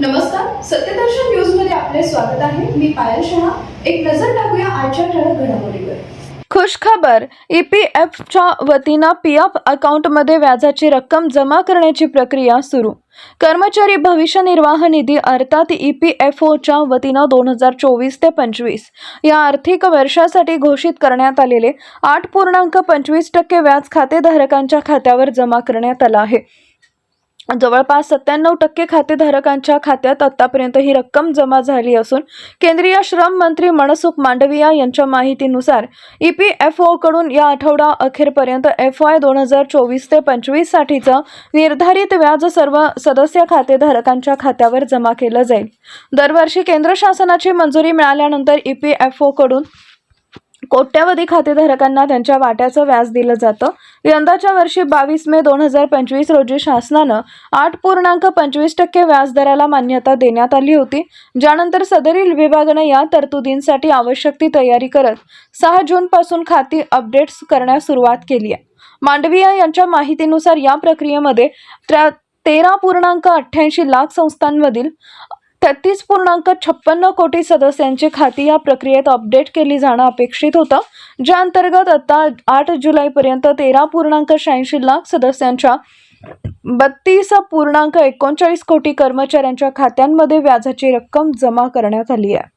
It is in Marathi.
नमस्कार सत्यदर्शन न्यूजमध्ये आपले स्वागत आहे. मी पायल शहा. एक नजर टाकूया आजच्या ठळक घडामोडीवर. खुशखबर ई पी एफच्या वतीनं पी एफ अकाउंटमध्ये व्याजाची रक्कम जमा करण्याची प्रक्रिया सुरू. कर्मचारी भविष्य निर्वाह निधी अर्थात ई पी एफ ओच्या वतीनं दोन हजार चोवीस ते पंचवीस या आर्थिक वर्षासाठी घोषित करण्यात आलेले आठ पूर्णांक पंचवीस टक्के व्याज खातेधारकांच्या खात्यावर जमा करण्यात आलं आहे. जवळपास सत्त्याण्णव टक्के खातेधारकांच्या खात्यात आतापर्यंत ही रक्कम जमा झाली असून केंद्रीय श्रम मंत्री मनसुख मांडविया यांच्या माहितीनुसार ई पी एफ ओकडून या आठवडा अखेरपर्यंत एफ वाय दोन हजार चोवीस ते पंचवीससाठीचं निर्धारित व्याज सर्व सदस्य खातेधारकांच्या खात्यावर जमा केलं जाईल. दरवर्षी केंद्र शासनाची मंजुरी मिळाल्यानंतर ई पी एफ ओकडून कोट्यावधी खातेधारकांना त्यांच्या वाट्याचं व्याज दिलं जातं. यंदाच्या वर्षी बावीस मे दोन हजार पंचवीस रोजी शासनानं आठ पूर्णांक पंचवीस टक्के व्याजदराला मान्यता देण्यात आली होती. ज्यानंतर सदरील विभागानं या तरतुदींसाठी आवश्यक ती तयारी करत सहा जूनपासून खाती अपडेट्स करण्यास सुरुवात केली आहे. मांडविया यांच्या माहितीनुसार या प्रक्रियेमध्ये तेरा पूर्णांक अठ्ठ्याऐंशी लाख संस्थांमधील तेहतीस पूर्णांक छप्पन्न कोटी सदस्यांची खाती या प्रक्रियेत अपडेट केली जाणं अपेक्षित होतं. ज्या अंतर्गत आता आठ जुलैपर्यंत तेरा पूर्णांक शहाऐंशी लाख सदस्यांच्या बत्तीस पूर्णांक एकोणचाळीस कोटी कर्मचाऱ्यांच्या खात्यांमध्ये व्याजाची रक्कम जमा करण्यात आली आहे.